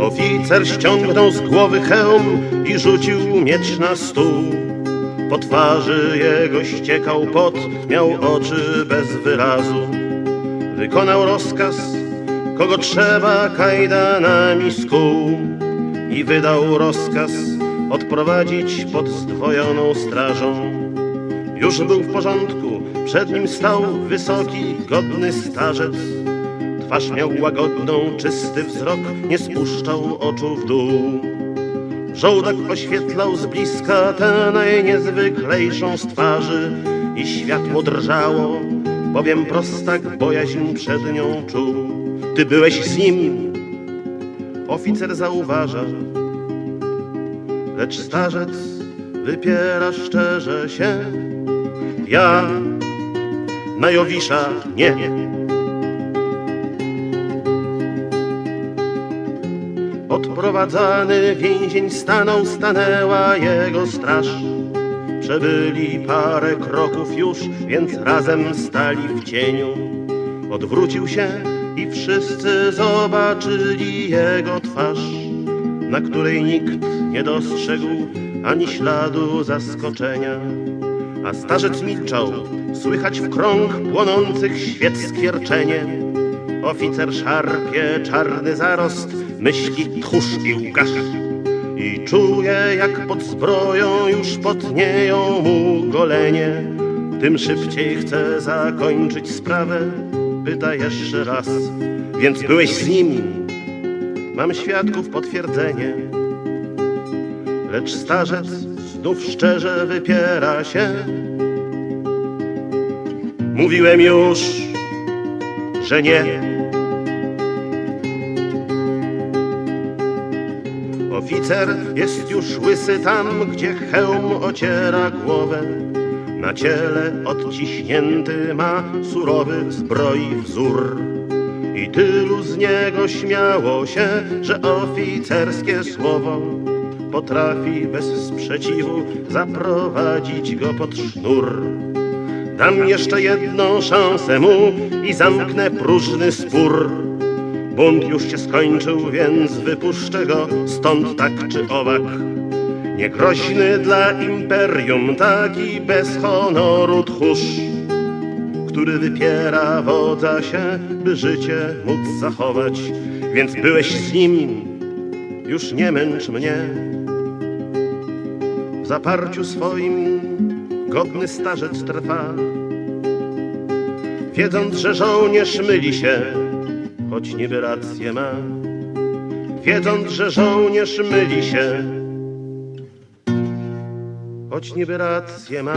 Oficer ściągnął z głowy hełm i rzucił miecz na stół. Po twarzy jego ściekał pot, miał oczy bez wyrazu. Wykonał rozkaz, kogo trzeba kajdanami skół i wydał rozkaz odprowadzić pod zdwojoną strażą. Już był w porządku, przed nim stał wysoki, godny starzec. Twarz miał łagodną, czysty wzrok, nie spuszczał oczu w dół. Żołdak oświetlał z bliska tę najniezwyklejszą z twarzy i światło drżało, bowiem prostak bojaźń przed nią czuł. Ty byłeś z nim, oficer zauważa, lecz starzec wypiera szczerze się. Ja na Jowisza nie. Odprowadzany więzień stanął, stanęła jego straż. Przebyli parę kroków już, więc razem stali w cieniu. Odwrócił się i wszyscy zobaczyli jego twarz, na której nikt nie dostrzegł ani śladu zaskoczenia. A starzec milczał, słychać w krąg płonących świec skwierczenie. Oficer szarpie czarny zarost, myśli tchórz i łkasz. I czuje, jak pod zbroją już potnieją mu golenie. Tym szybciej chce zakończyć sprawę, pyta jeszcze raz. Więc byłeś z nim, mam świadków potwierdzenie. Lecz starzec znów szczerze wypiera się. Mówiłem już, że nie. Oficer jest już łysy tam, gdzie hełm ociera głowę. Na ciele odciśnięty ma surowy zbroi wzór. I tylu z niego śmiało się, że oficerskie słowo potrafi bez sprzeciwu zaprowadzić go pod sznur. Dam jeszcze jedną szansę mu i zamknę próżny spór. Bunt już się skończył, więc wypuszczę go stąd tak czy owak. Niegroźny dla imperium, taki bez honoru tchórz, który wypiera wodza się, by życie móc zachować. Więc byłeś z nim, już nie męcz mnie. W zaparciu swoim godny starzec trwa, wiedząc, że żołnierz myli się, choć niby rację ma. Wiedząc, że żołnierz myli się, choć niby rację ma.